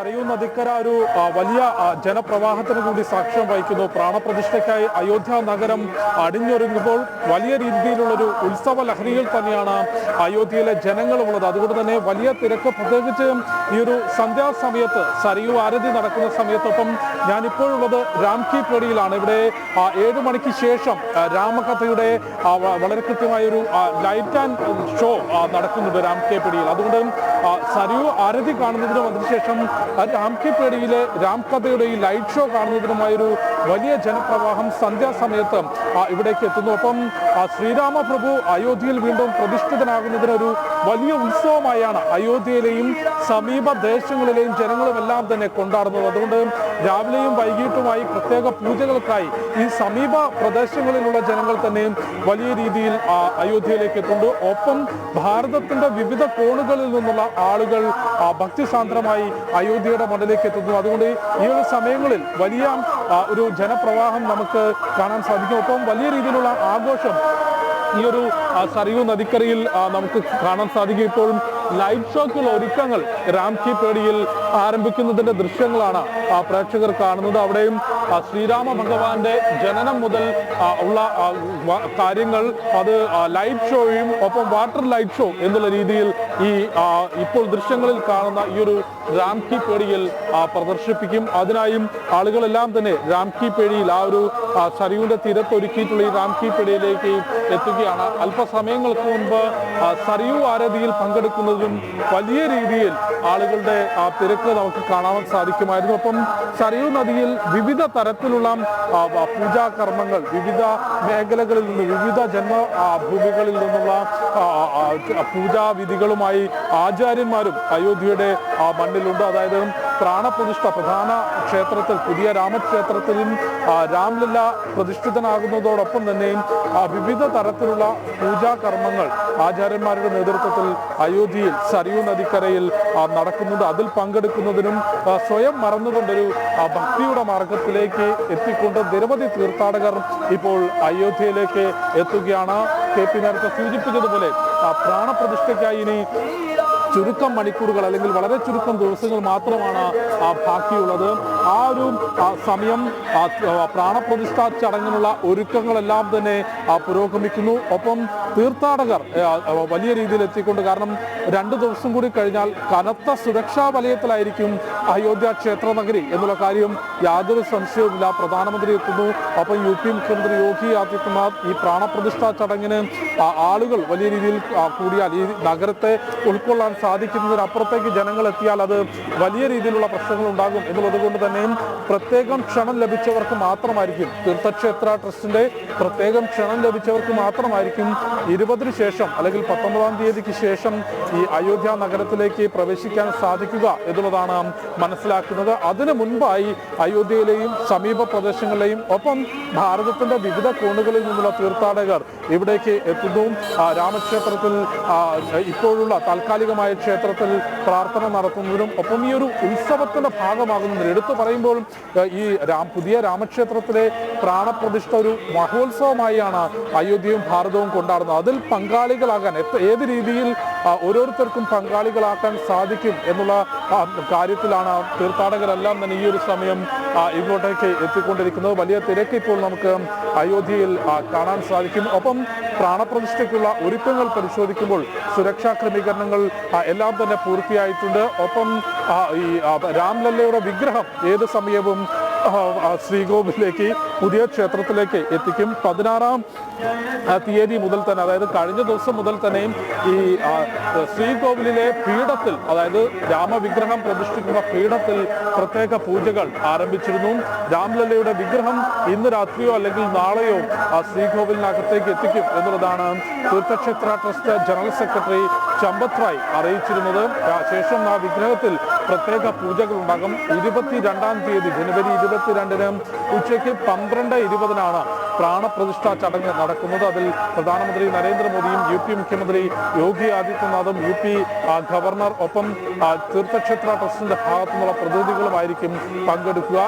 സരയൂ നദിക്കര ഒരു വലിയ ജനപ്രവാഹത്തിന് കൂടി സാക്ഷ്യം വഹിക്കുന്നു. പ്രാണപ്രതിഷ്ഠയ്ക്കായി അയോധ്യ നഗരം അടിഞ്ഞൊരുങ്ങുമ്പോൾ വലിയ രീതിയിലുള്ളൊരു ഉത്സവ ലഹരിയിൽ തന്നെയാണ് അയോധ്യയിലെ ജനങ്ങളുമുള്ളത് അതുകൊണ്ട് തന്നെ വലിയ തിരക്ക് പ്രത്യേകിച്ച് ഈ ഒരു സന്ധ്യാസമയത്ത് സരയൂ ആരതി നടക്കുന്ന സമയത്തൊപ്പം ഞാനിപ്പോഴുള്ളത് രാംകി പേടിയിലാണ് ഇവിടെ ഏഴ് മണിക്ക് ശേഷം രാമകഥയുടെ വളരെ കൃത്യമായ ഒരു ലൈറ്റ് ആൻഡ് ഷോ നടക്കുന്നുണ്ട് രാംകെ പേടിയിൽ അതുകൊണ്ട് ആ, സരയൂ ആരതി കാണുന്നതിനും അതിനുശേഷം രാംകെ പേടിയിലെ രാംകഥയുടെ ഈ ലൈറ്റ് ഷോ കാണുന്നതിനുമായൊരു വലിയ ജനപ്രവാഹം സന്ധ്യാസമയത്ത് ഇവിടേക്ക് എത്തുന്നു. ഒപ്പം ശ്രീരാമപ്രഭു അയോധ്യയിൽ വീണ്ടും പ്രതിഷ്ഠിതനാകുന്നതിനൊരു വലിയ ഉത്സവമായാണ് അയോധ്യയിലെയും സമീപ ദേശങ്ങളിലെയും ജനങ്ങളുമെല്ലാം തന്നെ കൊണ്ടാടുന്നത്. അതുകൊണ്ട് രാവിലെയും വൈകിട്ടുമായി പ്രത്യേക പൂജകൾക്കായി ഈ സമീപ പ്രദേശങ്ങളിലുള്ള ജനങ്ങൾ തന്നെയും വലിയ രീതിയിൽ അയോധ്യയിലേക്ക് എത്തുന്നുണ്ട് ഒപ്പം ഭാരതത്തിന്റെ വിവിധ കോണുകളിൽ നിന്നുള്ള ആളുകൾ ഭക്തിസാന്ദ്രമായി അയോധ്യയുടെ മണ്ണിലേക്ക് എത്തുന്നു. അതുകൊണ്ട് ഈ ഒരു സമയങ്ങളിൽ വലിയ ഒരു ജനപ്രവാഹം നമുക്ക് കാണാൻ സാധിക്കും. ഒപ്പം വലിയ രീതിയിലുള്ള ആഘോഷം ഈ ഒരു ആ, സരയൂ നദിക്കരയിൽ നമുക്ക് കാണാൻ സാധിക്കും. ഇപ്പോഴും ലൈറ്റ് ഷോക്കുള്ള ഒരുക്കങ്ങൾ. രാംകി പേടിയിൽ ആരംഭിക്കുന്നതിന്റെ ദൃശ്യങ്ങളാണ് പ്രേക്ഷകർ കാണുന്നത്. അവിടെയും ശ്രീരാമ ഭഗവാന്റെ ജനനം മുതൽ ഉള്ള കാര്യങ്ങൾ അത് ലൈറ്റ് ഷോയും ഒപ്പം വാട്ടർ ലൈറ്റ് ഷോ എന്നുള്ള രീതിയിൽ ഈ ഇപ്പോൾ ദൃശ്യങ്ങളിൽ കാണുന്ന ഈ ഒരു രാംകി പേടിയിൽ പ്രദർശിപ്പിക്കും. അതിനായും ആളുകളെല്ലാം തന്നെ രാംകി പേടിയിൽ ആ ഒരു സരിയുടെ തീരത്ത് ഒരുക്കിയിട്ടുള്ള ഈ രാംകി പേടിയിലേക്ക് എത്തുകയാണ്. അല്പസമയങ്ങൾക്ക് മുൻപ് സരിയു ആരതിയിൽ പങ്കെടുക്കുന്നതും വലിയ രീതിയിൽ ആളുകളുടെ ആ തിരക്ക് നമുക്ക് കാണാൻ സാധിക്കുമായിരുന്നു. ഒപ്പം സരയൂ നദിയിൽ വിവിധ തരത്തിലുള്ള പൂജാ കർമ്മങ്ങൾ വിവിധ മേഖലകളിൽ നിന്ന് വിവിധ ജന്മ ആ, ഭൂമികളിൽ നിന്നുള്ള പൂജാവിധികളുമായി ആചാര്യന്മാരും അയോധ്യയുടെ മണ്ണിലുണ്ട്. അതായത് പ്രാണപ്രതിഷ്ഠ പ്രധാന ക്ഷേത്രത്തിൽ പുതിയ രാമക്ഷേത്രത്തിലും രാംലീല പ്രതിഷ്ഠിതനാകുന്നതോടൊപ്പം തന്നെയും വിവിധ തരത്തിലുള്ള പൂജാ കർമ്മങ്ങൾ ആചാര്യന്മാരുടെ നേതൃത്വത്തിൽ അയോധ്യയിൽ സരയൂ നദിക്കരയിൽ നടക്കുന്നുണ്ട്. അതിൽ പങ്കെടുക്കുന്നതിനും സ്വയം മറന്നുകൊണ്ടൊരു ഭക്തിയുടെ മാർഗത്തിലേക്ക് എത്തിക്കൊണ്ട് നിരവധി തീർത്ഥാടകർ ഇപ്പോൾ അയോധ്യയിലേക്ക് എത്തുകയാണ്. കെ പി നേരത്തെ സൂചിപ്പിച്ചതുപോലെ പ്രാണപ്രതിഷ്ഠയ്ക്കായി ഇനി ചുരുക്കം മണിക്കൂറുകൾ അല്ലെങ്കിൽ വളരെ ചുരുക്കം ദിവസങ്ങൾ മാത്രമാണ് ആ, ബാക്കിയുള്ളത് ആ ഒരു സമയം പ്രാണപ്രതിഷ്ഠാ ചടങ്ങിനുള്ള ഒരുക്കങ്ങളെല്ലാം തന്നെ പുരോഗമിക്കുന്നു. ഒപ്പം തീർത്ഥാടകർ വലിയ രീതിയിൽ എത്തിക്കൊണ്ട് കാരണം രണ്ടു ദിവസം കൂടി കഴിഞ്ഞാൽ കനത്ത സുരക്ഷാ വലയത്തിലായിരിക്കും അയോധ്യ ക്ഷേത്ര നഗരി എന്നുള്ള കാര്യം യാതൊരു സംശയവുമില്ല. പ്രധാനമന്ത്രി എത്തുന്നു. ഒപ്പം യു പി മുഖ്യമന്ത്രി യോഗി ആദിത്യനാഥ് ഈ പ്രാണപ്രതിഷ്ഠാ ചടങ്ങിന് ആളുകൾ വലിയ രീതിയിൽ കൂടിയാൽ ഈ നഗരത്തെ ഉൾക്കൊള്ളാൻ സാധിക്കുന്നതിനപ്പുറത്തേക്ക് ജനങ്ങൾ എത്തിയാൽ അത് വലിയ രീതിയിലുള്ള പ്രശ്നങ്ങൾ ഉണ്ടാകും എന്നുള്ളത് കൊണ്ട് തന്നെയും പ്രത്യേകം ക്ഷണം ലഭിച്ചവർക്ക് മാത്രമായിരിക്കും. തീർത്ഥക്ഷേത്ര ട്രസ്റ്റിന്റെ പ്രത്യേകം ക്ഷണം ലഭിച്ചവർക്ക് മാത്രമായിരിക്കും ഇരുപതിന് ശേഷം അല്ലെങ്കിൽ പത്തൊമ്പതാം തീയതിക്ക് ശേഷം ഈ അയോധ്യ നഗരത്തിലേക്ക് പ്രവേശിക്കാൻ സാധിക്കുക എന്നുള്ളതാണ് മനസ്സിലാക്കുന്നത്. അതിനു മുൻപായി അയോധ്യയിലെയും സമീപ പ്രദേശങ്ങളിലെയും ഒപ്പം ഭാരതത്തിന്റെ വിവിധ കോണുകളിൽ നിന്നുള്ള തീർത്ഥാടകർ ഇവിടേക്ക് എത്തുന്നു. രാമക്ഷേത്രത്തിൽ ഇപ്പോഴുള്ള താൽക്കാലികമായ ക്ഷേത്രത്തിൽ പ്രാർത്ഥന നടത്തുന്നതിനും ഒപ്പം ഈ ഒരു ഉത്സവത്തിന്റെ ഭാഗമാകുന്നതിന് എടുത്തു പറയുമ്പോൾ ഈ രാം പുതിയ രാമക്ഷേത്രത്തിലെ പ്രാണപ്രതിഷ്ഠ ഒരു മഹോത്സവമായാണ് അയോധ്യയും ഭാരതവും കൊണ്ടാടുന്നത്. അതിൽ പങ്കാളികളാകാൻ ഏത് രീതിയിൽ ഓരോരുത്തർക്കും പങ്കാളികളാക്കാൻ സാധിക്കും എന്നുള്ള കാര്യത്തിലാണ് തീർത്ഥാടകരെല്ലാം തന്നെ ഈ ഒരു സമയം ഇങ്ങോട്ടേക്ക് എത്തിക്കൊണ്ടിരിക്കുന്നത്. വലിയ തിരക്ക് ഇപ്പോൾ നമുക്ക് അയോധ്യയിൽ കാണാൻ സാധിക്കും. ഒപ്പം പ്രാണപ്രതിഷ്ഠയ്ക്കുള്ള ഒരുക്കങ്ങൾ പരിശോധിക്കുമ്പോൾ സുരക്ഷാ ക്രമീകരണങ്ങൾ എല്ലാം തന്നെ പൂർത്തിയായിട്ടുണ്ട്. ഒപ്പം ഈ രാംലല്ലയുടെ വിഗ്രഹം ഏത് സമയവും ശ്രീകോവിലേക്ക് പുതിയ ക്ഷേത്രത്തിലേക്ക് എത്തിക്കും. പതിനാറാം തീയതി മുതൽ തന്നെ അതായത് കഴിഞ്ഞ ദിവസം മുതൽ തന്നെയും ഈ ശ്രീകോവിലിലെ പീഠത്തിൽ അതായത് രാമവിഗ്രഹം പ്രതിഷ്ഠിക്കുന്ന പീഠത്തിൽ പ്രത്യേക പൂജകൾ ആരംഭിച്ചിരുന്നു. രാംലല്ലയുടെ വിഗ്രഹം ഇന്ന് രാത്രിയോ അല്ലെങ്കിൽ നാളെയോ ആ ശ്രീകോവിലിനകത്തേക്ക് എത്തിക്കും എന്നുള്ളതാണ് Teerthkshetra trust general secretary Champat Rai അറിയിച്ചിരുന്നത് ശേഷം ആ വിഗ്രഹത്തിൽ പ്രത്യേക പൂജകൾ ഉണ്ടാകും ഇരുപത്തി രണ്ടാം തീയതി ജനുവരി ഇരുപത്തിരണ്ടിന് ഉച്ചയ്ക്ക് പന്ത്രണ്ട് ഇരുപതിനാണ് പ്രാണപ്രതിഷ്ഠാ ചടങ്ങ് നടക്കുന്നത്. അതിൽ പ്രധാനമന്ത്രി നരേന്ദ്രമോദിയും യു പി മുഖ്യമന്ത്രി യോഗി ആദിത്യനാഥും യു പി ഗവർണർ ഒപ്പം തീർത്ഥക്ഷേത്ര ട്രസ്റ്റിന്റെ ഭാഗത്തുനിന്നുള്ള പ്രതിനിധികളുമായിരിക്കും പങ്കെടുക്കുക.